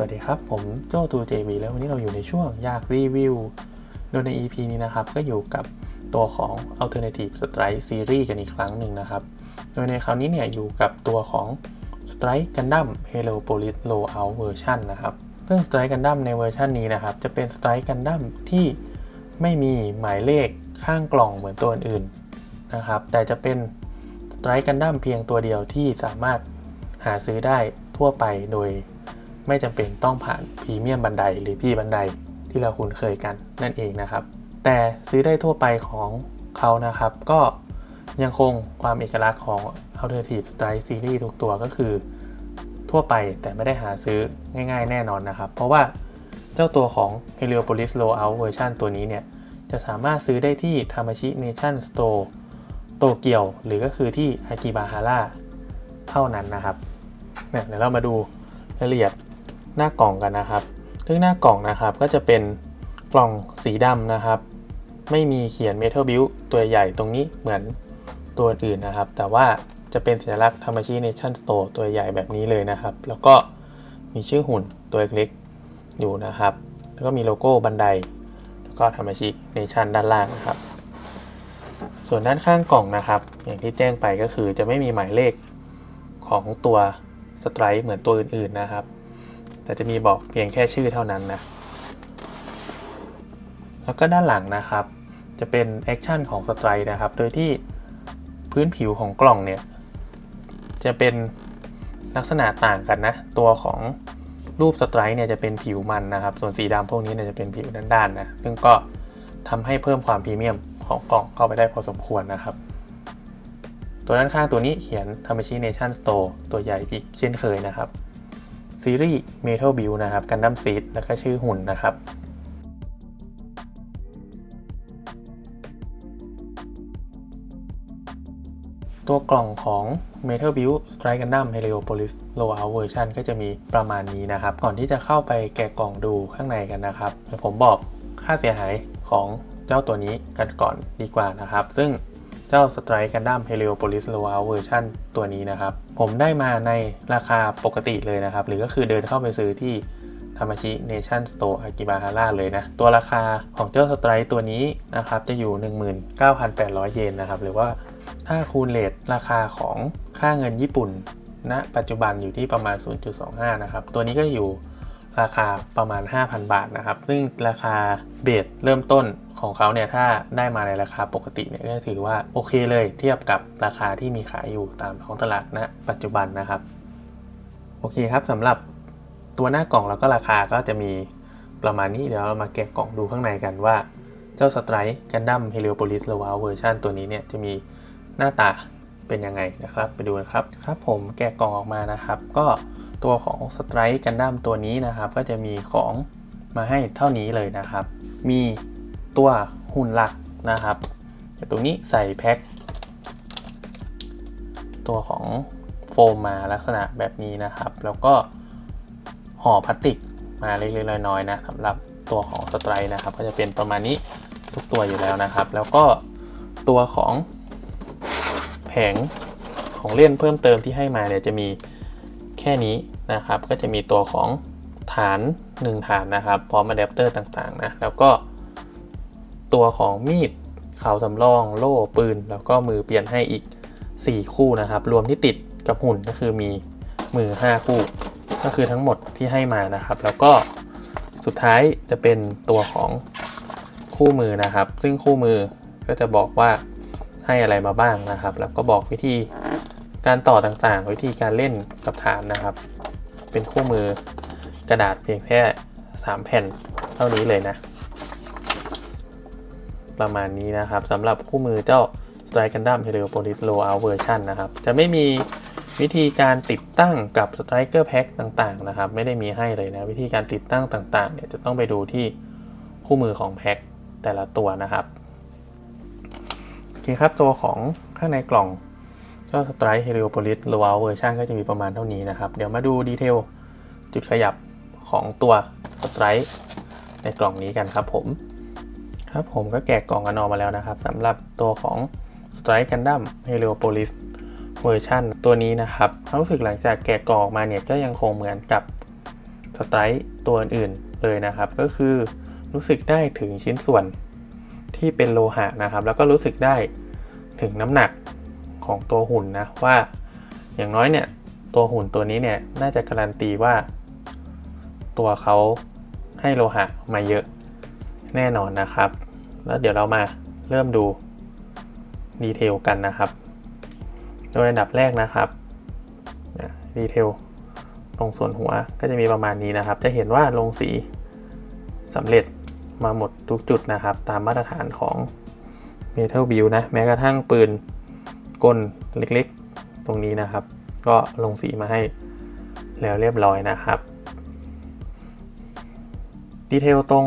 วัสดีครับ ผมโจตูเจบีแล้ววันนี้เราอยู่ในช่วงอยากรีวิว โดยใน EP นี้นะครับ ก็อยู่กับตัวของ Alternative Strike Series กันอีกครั้งหนึ่งนะครับ โดยในคราวนี้เนี่ยอยู่กับตัวของ Strike Gundam Heliopolis Rollout Version นะครับ ซึ่ง Strike Gundam ในเวอร์ชันนี้นะครับ จะเป็น Strike Gundam ที่ไม่มีหมายเลขข้างกล่องเหมือนตัวอื่นๆนะครับ แต่จะเป็น Strike Gundam เพียงตัวเดียวที่สามารถหาซื้อได้ทั่วไปโดย ไม่จำเป็นต้องผ่านพรีเมียมบันไดหรือพี่บันไดที่เราคุ้นเคยกันนั่นเองนะครับ แต่ซื้อได้ทั่วไปของเขานะครับ ก็ยังคงความเอกลักษณ์ของ Alternative Strike Series ทุกตัวก็คือ ทั่วไปแต่ไม่ได้หาซื้อง่ายๆ แน่นอนนะครับ เพราะว่าเจ้าตัวของ Heliopolis Rollout Version ตัวนี้เนี่ย จะสามารถซื้อได้ที่ Tamashi Nation Store โตเกียว หรือก็คือที่ Akibahara เท่านั้นนะครับเนี่ยเดี๋ยวเรามาดูรายละเอียด หน้ากล่องกันนะครับ ซึ่งหน้ากล่องนะครับก็จะเป็นกล่องสีดำนะครับ ไม่มีเขียน Metal Build ตัวใหญ่ตรงนี้เหมือนตัวอื่นนะครับ แต่ว่าจะเป็นสัญลักษณ์ธรรมชี Nation Store ตัวใหญ่แบบนี้เลยนะครับ แล้วก็มีชื่อหุ่นตัวเล็กๆอยู่นะครับ แล้วก็มีโลโก้บันได แล้วก็ธรรมชี Nation ด้านล่างนะครับ ส่วนด้านข้างกล่องนะครับ อย่างที่แจ้งไปก็คือจะไม่มีหมายเลขของตัวสไตร์เหมือนตัวอื่นๆนะครับ แต่จะมีบอกเพียงแค่ชื่อเท่านั้นนะ แล้วก็ด้านหลังนะครับ จะเป็นแอคชั่นของสไตร์นะครับ โดยที่พื้นผิวของกล่องเนี่ย จะเป็นลักษณะต่างกันนะ ตัวของรูปสไตร์เนี่ยจะเป็นผิวมันนะครับ ส่วนสีดำพวกนี้เนี่ยจะเป็นผิวด้านๆนะ ซึ่งก็ทำให้เพิ่มความพรีเมียมของกล่องเข้าไปได้พอสมควรนะครับ ตัวด้านข้างตัวนี้เขียน t a m a s h i Nation Store ตัวใหญ่อีกเช่นเคยนะครับ ซีรีส์ Metal Build นะครับ Gundam Seed แล้วก็ชื่อหุ่นนะครับตัวกล่องของ Metal Build Strike Gundam Heliopolis Rollout Version ก็จะมีประมาณนี้นะครับ ก่อนที่จะเข้าไปแกะกล่องดูข้างในกันนะครับ ผมบอกค่าเสียหายของเจ้าตัวนี้กันก่อนดีกว่านะครับ ซึ่ง เจ้า Strike Gundam Heliopolis Rollout Version ตัวนี้นะครับ ผมได้มาในราคาปกติเลยนะครับ หรือก็คือเดินเข้าไปซื้อที่ธรรมชิ Nation Store อากิบาฮาร่าเลยนะ ตัวราคาของเจ้า Strike ตัวนี้นะครับ จะอยู่ 19,800 เยนนะครับ หรือว่าถ้าคูณเลทราคาของค่าเงินญี่ปุ่นณนะปัจจุบันอยู่ที่ประมาณ 0.25 นะครับ ตัวนี้ก็อยู่ราคาประมาณ 5,000 บาทนะครับ ซึ่งราคาเบสเริ่มต้น ของเขาเนี่ยถ้าได้มาในราคาปกติเนี่ยก็ถือว่าโอเคเลยเทียบกับราคาที่มีขายอยู่ตามท้องตลาดณนะปัจจุบันนะครับโอเคครับสำหรับตัวหน้ากล่องแล้วก็ราคาก็จะมีประมาณนี้เดี๋ยวเรามาแกะกล่องดูข้างในกันว่า เจ้าสไตร์กันดั้มเฮลิโอโพลิสเรวาเวอร์ชันตัวนี้เนี่ยจะมีหน้าตาเป็นยังไงนะครับ ไปดูนะครับครับผมแกะกล่องออกมานะครับ ก็ตัวของสไตร์กันดั้มตัวนี้นะครับ ก็จะมีของมาให้เท่านี้เลยนะครับ มี ตัวหุ่นหลักนะครับแต่ตรงนี้ใส่แพ็คตัวของโฟมมาลักษณะแบบนี้นะครับ แล้วก็ห่อพลาสติกมาเล็กๆน้อยๆนะสำหรับตัวของสไตร์นะครับ ก็จะเป็นประมาณนี้ทุกตัวอยู่แล้วนะครับ แล้วก็ตัวของแผงของเล่นเพิ่มเติมที่ให้มาเนี่ยจะมีแค่นี้นะครับ ก็จะมีตัวของฐาน 1 ฐานนะครับพร้อมอะแดปเตอร์ต่างๆนะแล้วก็ ตัวของมีดเขาสำรอง โล่ปืน แล้วก็มือเปลี่ยนให้อีก 4 คู่นะครับ รวมที่ติดกับหุ่นก็คือมีมือ 5 คู่ ก็คือทั้งหมดที่ให้มานะครับ แล้วก็สุดท้ายจะเป็นตัวของคู่มือนะครับ ซึ่งคู่มือก็จะบอกว่าให้อะไรมาบ้างนะครับ แล้วก็บอกวิธีการต่อต่างๆ วิธีการเล่นกับฐานนะครับ เป็นคู่มือกระดาษเพียงแค่ 3 แผ่นเท่านี้เลยนะ ประมาณนี้นะครับสำหรับคู่มือเจ้า Strike Gundam Heliopolis Rollout Version นะครับ จะไม่มีวิธีการติดตั้งกับ Striker Pack ต่างๆนะครับ ไม่ได้มีให้เลยนะ วิธีการติดตั้งต่างๆเนี่ยจะต้องไปดูที่คู่มือของแพ็คแต่ละตัวนะครับโอเคครับตัวของข้างในกล่องเจ้า Strike Heliopolis Rollout Version ก็จะมีประมาณเท่านี้นะครับ เดี๋ยวมาดูดีเทลจุดขยับของตัว Strike ในกล่องนี้กันครับผม ครับผมก็แกะกล่องกันออกมาแล้วนะครับสำหรับตัวของ Strike Gundam Heliopolis เวอร์ชันตัวนี้นะครับความรู้สึกหลังจากแกะกล่องออกมาเนี่ยก็ยังคงเหมือนกับสสไตร์ตัวอื่นๆเลยนะครับ ก็คือรู้สึกได้ถึงชิ้นส่วนที่เป็นโลหะนะครับ แล้วก็รู้สึกได้ถึงน้ำหนักของตัวหุ่นนะว่าอย่างน้อยเนี่ยตัวหุ่นตัวนี้เนี่ยน่าจะการันตีว่า ตัวเขาให้โลหะมาเยอะ แน่นอนนะครับ แล้วเดี๋ยวเรามาเริ่มดูดีเทลกันนะครับ โดยอันดับแรกนะครับดีเทลตรงส่วนหัวก็จะมีประมาณนี้นะครับ จะเห็นว่าลงสีสำเร็จมาหมดทุกจุดนะครับ ตามมาตรฐานของ Metal Build นะ แม้กระทั่งปืนกลเล็กๆ ตรงนี้นะครับ ก็ลงสีมาให้แล้วเรียบร้อยนะครับ ดีเทลตรง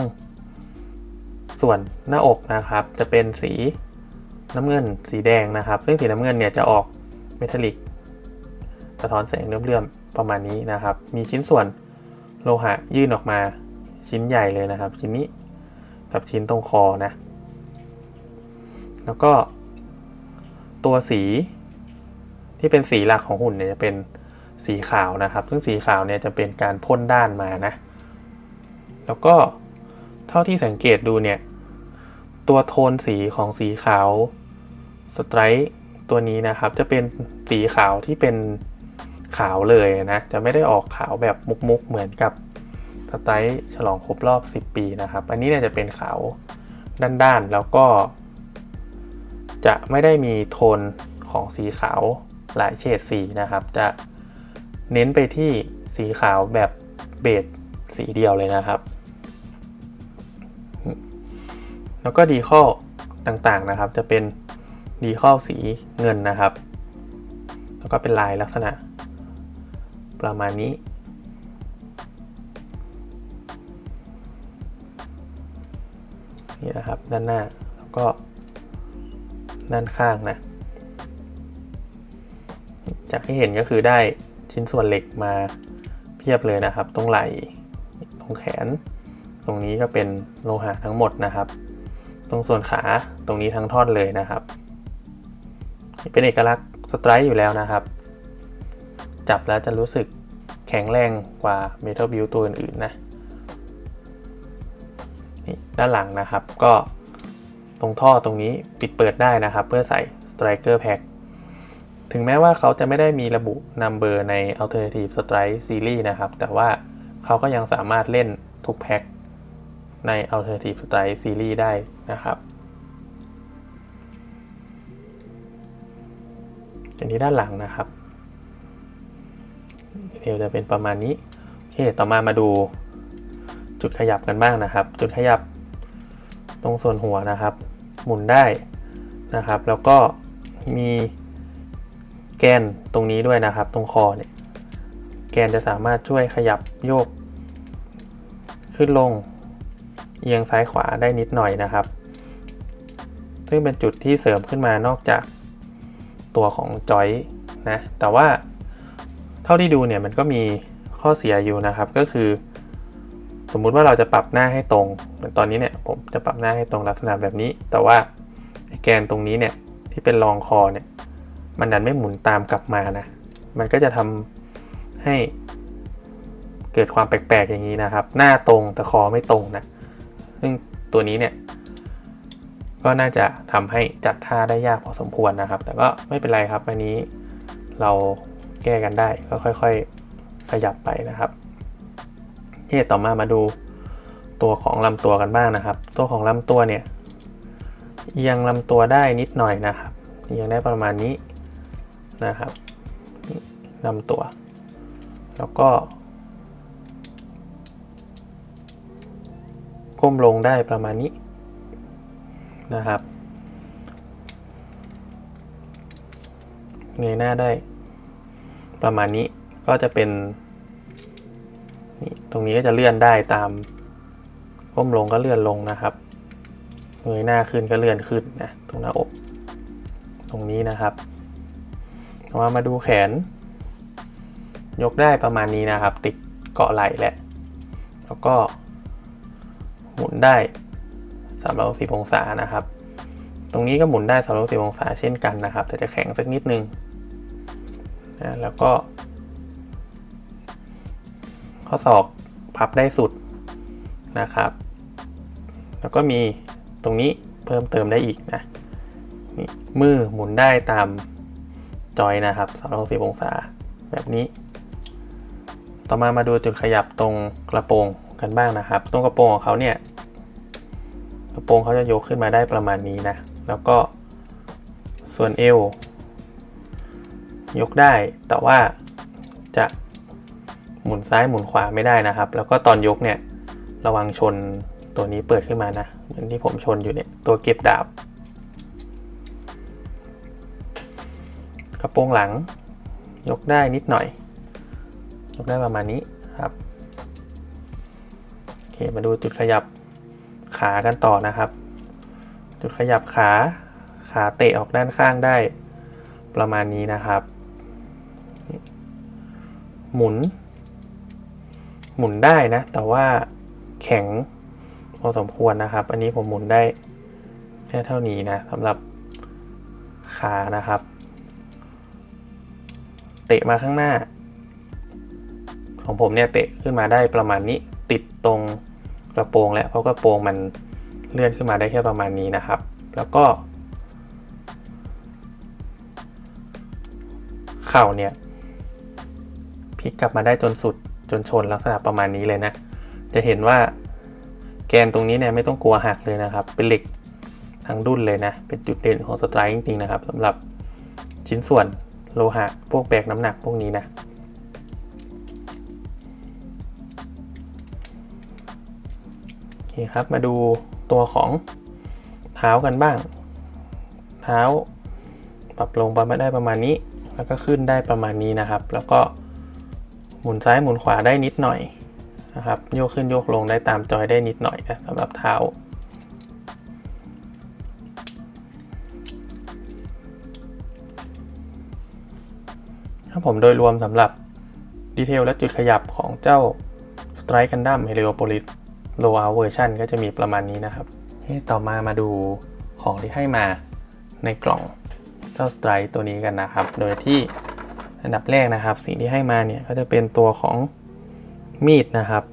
ส่วนหน้าอกนะครับ จะเป็นสีน้ำเงินสีแดงนะครับ ซึ่งสีน้ำเงินเนี่ยจะออกเมทัลลิกสะท้อนแสงเลื่อมๆประมาณนี้นะครับ มีชิ้นส่วนโลหะยื่นออกมาชิ้นใหญ่เลยนะครับ ชิ้นนี้กับชิ้นตรงคอนะ แล้วก็ ตัวสีที่เป็นสีหลักของหุ่นเนี่ยจะเป็นสีขาวนะครับ ซึ่งสีขาวเนี่ยจะเป็นการพ่นด้านมานะ แล้วก็เท่าที่สังเกตดูเนี่ย ตัวโทนสีของสีขาวสไตร์ตัวนี้นะครับ จะเป็นสีขาวที่เป็นขาวเลยนะ จะไม่ได้ออกขาวแบบมุกๆเหมือนกับสไตร์ฉลองครบรอบ 10 ปีนะครับ อันนี้เนี่ยจะเป็นขาวด้านๆ แล้วก็ จะไม่ได้มีโทนของสีขาวหลายเฉดสีนะครับ จะเน้นไปที่สีขาวแบบเบสสีเดียวเลยนะครับ แล้วก็ดีข้อต่างๆนะครับ จะเป็นดีข้อสีเงินนะครับ แล้วก็เป็นลายลักษณะ ประมาณนี้ นี่นะครับด้านหน้าแล้วก็ด้านข้างนะ จากที่เห็นก็คือได้ชิ้นส่วนเหล็กมาเพียบเลยนะครับ ตรงไหล่ ตรงแขน ตรงนี้ก็เป็นโลหะทั้งหมดนะครับ ตรงส่วนขาตรงนี้ทั้งท่อนเลยนะครับ เป็นเอกลักษณ์สไตร์อยู่แล้วนะครับ จับแล้วจะรู้สึกแข็งแรงกว่า Metal Build ตัวอื่นๆนะนี่ด้านหลังนะครับก็ตรงท่อตรงนี้ปิดเปิดได้นะครับ เพื่อใส่ Striker Pack ถึงแม้ว่าเขาจะไม่ได้มีระบุ Number ใน Alternative Strike Series นะครับ แต่ว่าเขาก็ยังสามารถเล่นทุกแพ็ค ใน Alternative Strike Series ได้นะครับอันนี้ด้านหลังนะครับเดี๋ยวจะเป็นประมาณนี้โอเคต่อมามาดูจุดขยับกันบ้างนะครับ จุดขยับตรงส่วนหัวนะครับ หมุนได้นะครับ แล้วก็มีแกนตรงนี้ด้วยนะครับ ตรงคอเนี่ยแกนจะสามารถช่วยขยับโยก ขึ้นลง เอียงซ้ายขวาได้นิดหน่อยนะครับ ซึ่งเป็นจุดที่เสริมขึ้นมานอกจากตัวของจอยนะแต่ว่าเท่าที่ดูเนี่ยมันก็มีข้อเสียอยู่นะครับก็คือ สมมุติว่าเราจะปรับหน้าให้ตรงเหมือนตอนนี้เนี่ยผมจะปรับหน้าให้ตรงลักษณะแบบนี้ แต่ว่าแกนตรงนี้เนี่ยที่เป็นรองคอเนี่ยมันดันไม่หมุนตามกลับมานะ มันก็จะทำให้เกิดความแปลกๆอย่างนี้นะครับ หน้าตรงแต่คอไม่ตรงนะ ซึ่งตัวนี้เนี่ยก็น่าจะทำให้จัดท่าได้ยากพอสมควรนะครับ แต่ก็ไม่เป็นไรครับ อันนี้เราแก้กันได้ก็ค่อยๆ ขยับไปนะครับที่ต่อมามาดูตัวของลำตัวกันบ้างนะครับ ตัวของลำตัวเนี่ยเอียงลำตัวได้นิดหน่อยนะครับเอียงได้ประมาณนี้นะครับลำตัว แล้วก็ ก้มลงได้ประมาณนี้นะครับเงยหน้าได้ ประมาณนี้ก็จะเป็นนี่ตรงนี้ก็จะเลื่อนได้ตาม ก้มลงก็เลื่อนลงนะครับเงยหน้าขึ้นก็เลื่อนขึ้นนะตรงหน้าอก ตรงนี้นะครับมามาดูแขน ยกได้ประมาณนี้นะครับ ติดเกาะไหล่แหละ แล้วก็ หมุนได้360องศานะครับ ตรงนี้ก็หมุนได้360องศาเช่นกันนะครับ แต่จะแข็งสักนิดนึงนะแล้วก็ ข้อศอกพับได้สุดนะครับ แล้วก็มีตรงนี้เพิ่มเติมได้อีกนะนี่มือหมุนได้ตามจอยนะครับ360องศาแบบนี้ ต่อมามาดูจุดขยับตรงกระโปรง กันบ้างนะครับตรงกระโปรงของเขาเนี่ยกระโปรงเขาจะยกขึ้นมาได้ประมาณนี้นะ แล้วก็ส่วนเอวยกได้ แต่ว่าจะหมุนซ้ายหมุนขวาไม่ได้นะครับ แล้วก็ตอนยกเนี่ยระวังชนตัวนี้เปิดขึ้นมานะเหมือนที่ผมชนอยู่เนี่ยตัวเก็บดาบ กระโปรงหลัง ยกได้นิดหน่อย ยกได้ประมาณนี้ เคมาดูจุดขยับขากันต่อนะครับ จุดขยับขาขาเตะออกด้านข้างได้ประมาณนี้นะครับ หมุน หมุนได้นะ แต่ว่าแข็งพอสมควรนะครับ อันนี้ผมหมุนได้แค่เท่านี้นะสำหรับขานะครับ เตะมาข้างหน้า ของผมเนี่ยเตะขึ้นมาได้ประมาณนี้ ติดตรงกระโปรงแล้วเพราะกระโปรงมันเลื่อนขึ้นมาได้แค่ประมาณนี้นะครับ แล้วก็ เข่าเนี่ยพลิกกลับมาได้จนสุดจนชนลักษณะประมาณนี้เลยนะ จะเห็นว่าแกนตรงนี้เนี่ยไม่ต้องกลัวหักเลยนะครับ เป็นเหล็กทั้งดุ้นเลยนะ เป็นจุดเด่นของสไตร์จริงๆนะครับสำหรับชิ้นส่วนโลหะพวกแบกน้ำหนักพวกนี้นะ เคครับมาดูตัวของเท้ากันบ้าง เท้าปรับลงประมาณได้ประมาณนี้ แล้วก็ขึ้นได้ประมาณนี้นะครับ แล้วก็หมุนซ้ายหมุนขวาได้นิดหน่อยนะครับโยกขึ้นโยกลงได้ตามจอยได้นิดหน่อยนะสำหรับเท้า ถ้าผมโดยรวมสำหรับดีเทลและจุดขยับของเจ้า Strike Gundam Heliopolis Low Out Version ก็จะมีประมาณนี้นะครับต่อมามาดูของที่ให้มาในกล่องเจ้า Strike ตัวนี้กันนะครับ โดยที่อันดับแรกนะครับ สิ่งที่ให้มาเนี่ยก็จะเป็นตัวของมีดนะครับ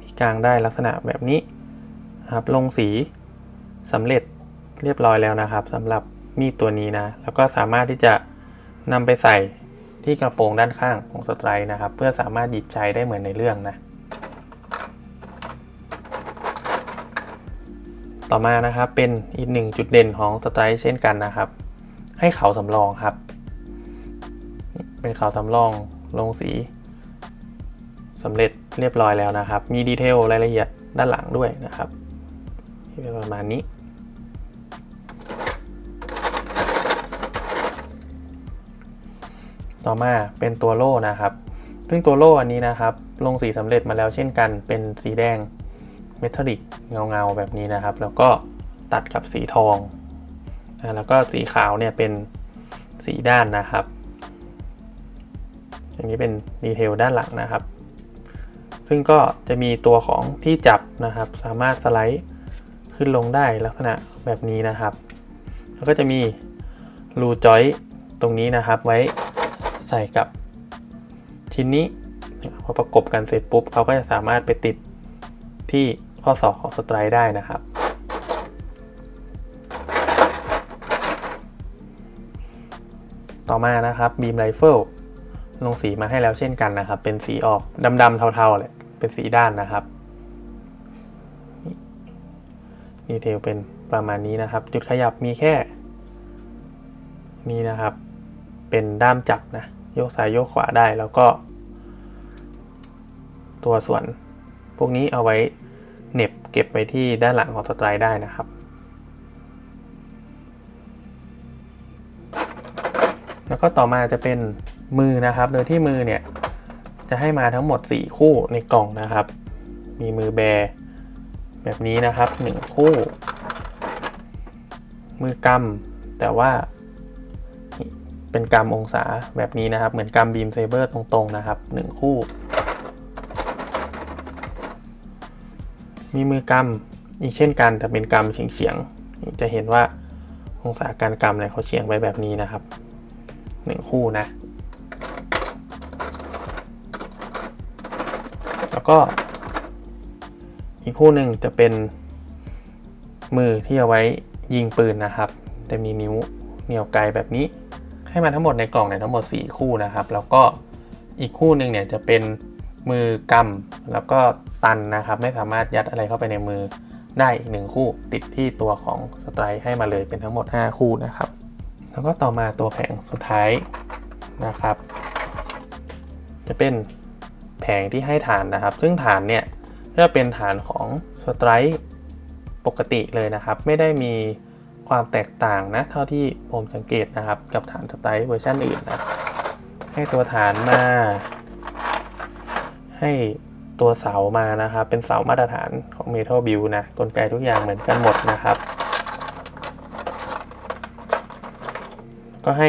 ที่กลางได้ลักษณะแบบนี้นะครับลงสีสำเร็จเรียบร้อยแล้วนะครับสำหรับมีดตัวนี้นะ แล้วก็สามารถที่จะนำไปใส่ที่กระโปรงด้านข้างของสไตร์นะครับ เพื่อสามารถหยิบใช้ได้เหมือนในเรื่องนะ ต่อมานะครับเป็นอีกหนึ่งจุดเด่นของสไตร์เช่นกันนะครับ ให้เขาสำรองครับ เป็นเขาสำรองลงสีสำเร็จเรียบร้อยแล้วนะครับ มีดีเทลรายละเอียดด้านหลังด้วยนะครับที่เป็นประมาณนี้ ต่อมาเป็นตัวโล่นะครับ ซึ่งตัวโล่อันนี้นะครับ ลงสีสำเร็จมาแล้วเช่นกันเป็นสีแดง เมทัลลิกเงาๆแบบนี้นะครับ แล้วก็ตัดกับสีทองนะแล้วก็สีขาวเนี่ยเป็นสีด้านนะครับ อย่างนี้เป็นดีเทลด้านหลังนะครับ ซึ่งก็จะมีตัวของที่จับนะครับ สามารถสไลด์ขึ้นลงได้ลักษณะแบบนี้นะครับ แล้วก็จะมีรูจอยตรงนี้นะครับไว้ใส่กับชิ้นนี้พอประกบกันเสร็จปุ๊บเขาก็จะสามารถไปติดที่ ข้อศอกของสไตร์ได้นะครับ ต่อมานะครับบีมไรเฟิลลงสีมาให้แล้วเช่นกันนะครับ เป็นสีออกดำๆเทาๆเลยเป็นสีด้านนะครับดีเทลเป็นประมาณนี้นะครับ จุดขยับมีแค่ นี้นะครับ เป็นด้ามจับนะ โยกซ้ายโยกขวาได้แล้วก็ ตัวส่วน พวกนี้เอาไว้ เน็บเก็บไว้ที่ด้านหลังของสไตร์ได้นะครับ แล้วก็ต่อมาจะเป็นมือนะครับ โดยที่มือเนี่ยจะให้มาทั้งหมด 4 คู่ในกล่องนะครับ มีมือแบแบบนี้นะครับ 1 คู่ มือกำแต่ว่าเป็นกำองศาแบบนี้นะครับ เหมือนกำบีมเซเบอร์ตรงๆนะครับ 1 คู่ มีมือกำอีกเช่นกันแต่เป็นกำเฉียงๆจะเห็นว่าองศาการกำเนี่ยเขาเฉียงไปแบบนี้นะครับ1คู่นะ แล้วก็ อีกคู่หนึ่งจะเป็นมือที่เอาไว้ยิงปืนนะครับจะมีนิ้วเหนี่ยวไกลแบบนี้ ให้มาทั้งหมดในกล่องเนี่ยทั้งหมด 4 คู่นะครับ แล้วก็อีกคู่หนึ่งเนี่ยจะเป็นมือกำแล้วก็ ตันนะครับ ไม่สามารถยัดอะไรเข้าไปในมือได้อีกหนึ่งคู่ติดที่ตัวของสไตร์ให้มาเลยเป็นทั้งหมด 5 คู่นะครับ แล้วก็ต่อมาตัวแผงสุดท้ายนะครับ จะเป็นแผงที่ให้ฐานนะครับ ซึ่งฐานเนี่ยก็เป็นฐานของสไตร์ปกติเลยนะครับ ไม่ได้มีความแตกต่างนะเท่าที่ผมสังเกตนะครับ กับฐานสไตร์เวอร์ชันอื่นนะให้ตัวฐานมา ให้ ตัวเสามานะครับ เป็นเสามาตรฐานของ Metal Build นะกลไกทุกอย่างเหมือนกันหมดนะครับ ก็ให้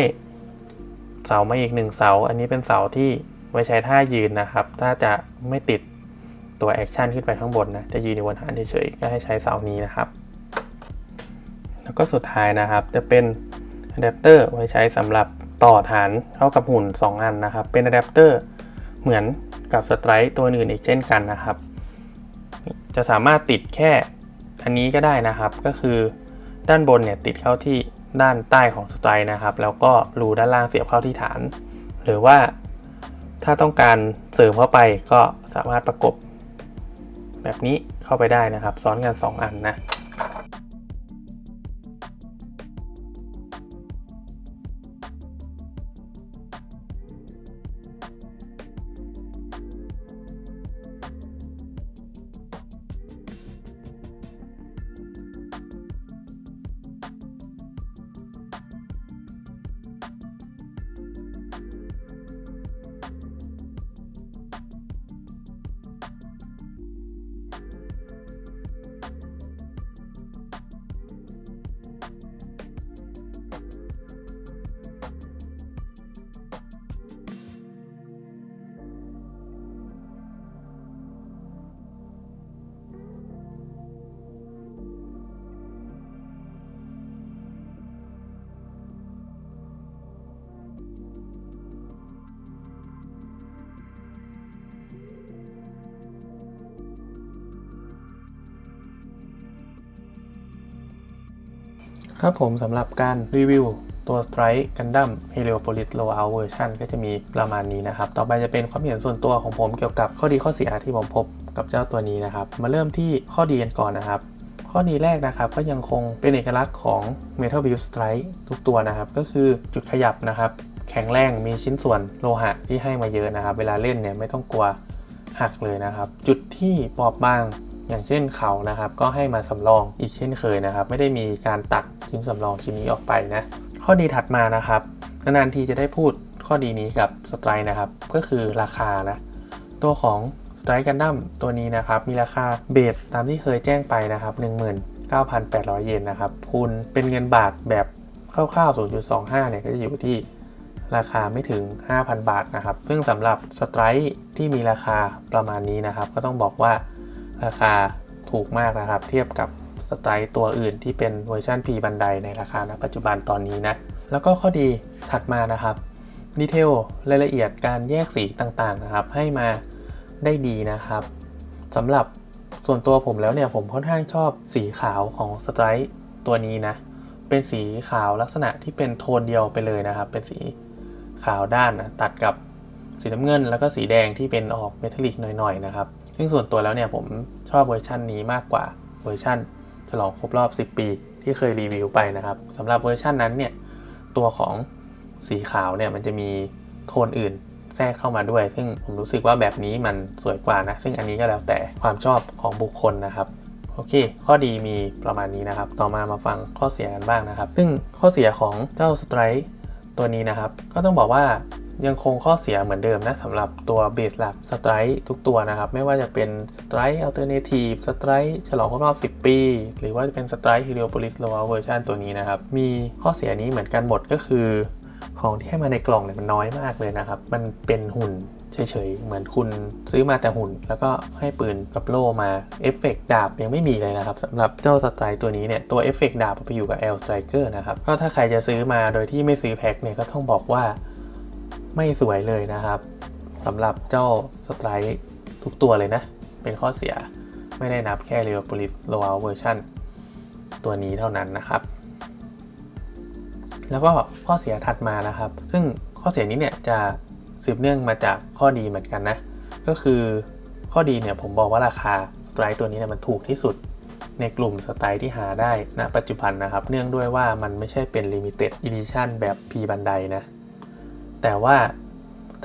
เสามาอีกหนึ่งเสา อันนี้เป็นเสาที่ไว้ใช้ท่ายืนนะครับ ถ้าจะไม่ติดตัวแอคชั่นขึ้นไปข้างบนนะ จะยืนอยู่บนฐานเฉยๆ ก็ให้ใช้เสานี้นะครับ แล้วก็สุดท้ายนะครับ จะเป็นอะแดปเตอร์ไว้ใช้สำหรับต่อฐานเข้ากับหุ่น 2 อันนะครับ เป็นอะแดปเตอร์เหมือน กับสไตร์ตัวอื่นอีกเช่นกันนะครับ จะสามารถติดแค่อันนี้ก็ได้นะครับ ก็คือด้านบนเนี่ยติดเข้าที่ด้านใต้ของสไตร์นะครับ แล้วก็รูด้านล่างเสียบเข้าที่ฐาน หรือว่าถ้าต้องการเสริมเข้าไปก็สามารถประกบแบบนี้เข้าไปได้นะครับ ซ้อนกัน 2 อันนะ ครับผมสำหรับการรีวิวตัว Strike Gundam Heliopolis Rollout Version ก็จะมีประมาณนี้นะครับ ต่อไปจะเป็นความเห็นส่วนตัวของผมเกี่ยวกับข้อดีข้อเสียที่ผมพบกับเจ้าตัวนี้นะครับ มาเริ่มที่ข้อดีกันก่อนนะครับข้อดีแรกนะครับก็ยังคงเป็นเอกลักษณ์ของ Metal Build Strike ทุกตัวนะครับ ก็คือจุดขยับนะครับ แข็งแรงมีชิ้นส่วนโลหะที่ให้มาเยอะนะครับ เวลาเล่นเนี่ยไม่ต้องกลัวหักเลยนะครับ จุดที่บอบบาง อย่างเช่นเขานะครับ ก็ให้มาสำรองอีกเช่นเคยนะครับ ไม่ได้มีการตัดชิ้นสำรองชิ้นนี้ออกไปนะ ข้อดีถัดมานะครับนานๆทีจะได้พูดข้อดีนี้กับสไตร์นะครับ ก็คือราคานะ ตัวของสไตร์กันดั้มตัวนี้นะครับ มีราคาเบสตามที่เคยแจ้งไปนะครับ 19,800 เยนนะครับคูณเป็นเงินบาทแบบคร่าวๆ 0.25 เนี่ยก็จะอยู่ที่ราคาไม่ถึง 5,000 บาทนะครับ ซึ่งสำหรับสไตร์ที่มีราคาประมาณนี้นะครับ ก็ต้องบอกว่า ราคาถูกมากนะครับ เทียบกับสไตล์ตัวอื่นที่เป็นเวอร์ชัน P บันไดในราคาณปัจจุบันตอนนี้นะ แล้วก็ข้อดีถัดมานะครับดีเทลรายละเอียดการแยกสีต่างๆนะครับ ให้มาได้ดีนะครับสำหรับส่วนตัวผมแล้วเนี่ยผมค่อนข้างชอบสีขาวของสไตร์ตัวนี้นะ เป็นสีขาวลักษณะที่เป็นโทนเดียวไปเลยนะครับ เป็นสีขาวด้านนะตัดกับสีน้ำเงิน แล้วก็สีแดงที่เป็นออกเมทัลลิกหน่อยๆนะครับ ซึ่งส่วนตัวแล้วเนี่ยผมชอบเวอร์ชันนี้มากกว่าเวอร์ชันฉลองครบรอบ 10 ปี ที่เคยรีวิวไปนะครับสำหรับเวอร์ชันนั้นเนี่ยตัวของสีขาวเนี่ยมันจะมีโทนอื่นแทรกเข้ามาด้วย ซึ่งผมรู้สึกว่าแบบนี้มันสวยกว่านะ ซึ่งอันนี้ก็แล้วแต่ความชอบของบุคคลนะครับโอเค ข้อดีมีประมาณนี้นะครับ ต่อมามาฟังข้อเสียกันบ้างนะครับ ซึ่งข้อเสียของเจ้าสไตร์ตัวนี้นะครับ ก็ต้องบอกว่า ยังคงข้อเสียเหมือนเดิมนะสำหรับตัวเบสหลักสไตร์ทุกตัวนะครับ ไม่ว่าจะเป็นสไตร์อัลเทอร์เนทีฟสไตร์ฉลองครบรอบ 10 ปี หรือว่าจะเป็นสไตร์ฮิลิโอโพลิสโลเวอร์ชันตัวนี้นะครับ มีข้อเสียนี้เหมือนกันหมดก็คือ ของที่ให้มาในกล่องเนี่ยมันน้อยมากเลยนะครับ มันเป็นหุ่นเฉยๆ เหมือนคุณซื้อมาแต่หุ่น แล้วก็ให้ปืนกับโล่มาเอฟเฟกดาบยังไม่มีเลยนะครับสำหรับเจ้าสไตร์ตัวนี้เนี่ย ตัวเอฟเฟกดาบไปอยู่กับ L Striker นะครับก็ถ้าใครจะซื้อมาโดยที่ไม่ซื้อแพ็คเนี่ยก็ต้องบอกว่า ไม่สวยเลยนะครับสำหรับเจ้าสไตร์ทุกตัวเลยนะ เป็นข้อเสียไม่ได้นับแค่ r e o p o l i s Rollout Version ตัวนี้เท่านั้นนะครับ แล้วก็ข้อเสียถัดมานะครับ ซึ่งข้อเสียนี้เนี่ยจะสืบเนื่องมาจากข้อดีเหมือนกันนะ ก็คือข้อดีเนี่ยผมบอกว่าราคาสไตร์ตัวนี้เนี่ยมันถูกที่สุดในกลุ่มสไตล์ที่หาได้ณปัจจุบันนะครับ เนื่องด้วยว่ามันไม่ใช่เป็น Limited Edition แบบ P บันไดนะ แต่ว่า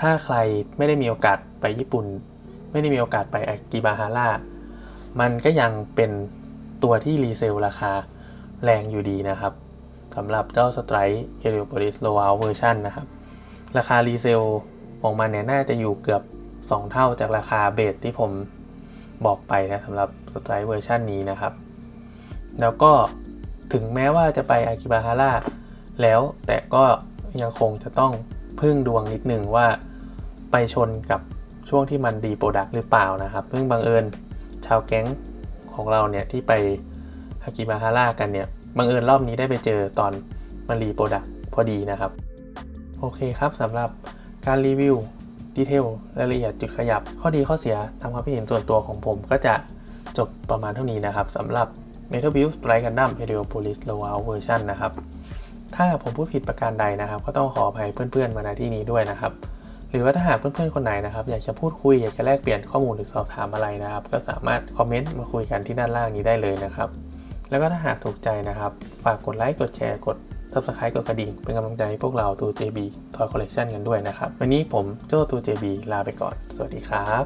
ถ้าใครไม่ได้มีโอกาสไปญี่ปุ่น ไม่ได้มีโอกาสไปอากิบาฮาร่ามันก็ยังเป็นตัวที่รีเซลราคาแรงอยู่ดีนะครับสำหรับเจ้า Strike Heliopolis Rollout Version นะครับ ราคารีเซลของมันเนี่ยน่าจะอยู่เกือบ 2 เท่าจากราคาเบสที่ผมบอกไปนะสำหรับ Strike เวอร์ชันนี้นะครับ แล้วก็ถึงแม้ว่าจะไปอากิบาฮาร่าแล้วแต่ก็ยังคงจะต้อง พึ่งดวงนิดนึงว่าไปชนกับช่วงที่มันดีโปรดักต์หรือเปล่านะครับซึ่งบังเอิญชาวแก๊งของเราเนี่ยที่ไปอากิบาฮาร่ากันเนี่ยบังเอิญรอบนี้ได้ไปเจอตอนมันรีโปรดักต์พอดีนะครับ โอเคครับสำหรับการรีวิวดีเทลรายละเอียดจุดขยับ ข้อดีข้อเสียตามความคิดเห็นส่วนตัวของผมก็จะจบประมาณเท่านี้นะครับสำหรับ Metal Build Strike Gundam Heliopolis Rollout Version นะครับ ถ้าผมพูดผิดประการใดนะครับ ก็ต้องขออภัยเพื่อนๆมาณที่นี้ด้วยนะครับ หรือว่าถ้าหากเพื่อนๆคนไหนนะครับ อยากจะพูดคุยอยากจะแลกเปลี่ยนข้อมูลหรือสอบถามอะไรนะครับ ก็สามารถคอมเมนต์มาคุยกันที่ด้านล่างนี้ได้เลยนะครับ แล้วก็ถ้าหากถูกใจนะครับ ฝากกดไลค์กดแชร์กด subscribe กดกระดิ่งเป็นกำลังใจให้พวกเราตู JB Toy Collection กันด้วยนะครับ วันนี้ผมโจ้ตู JB ลาไปก่อน สวัสดีครับ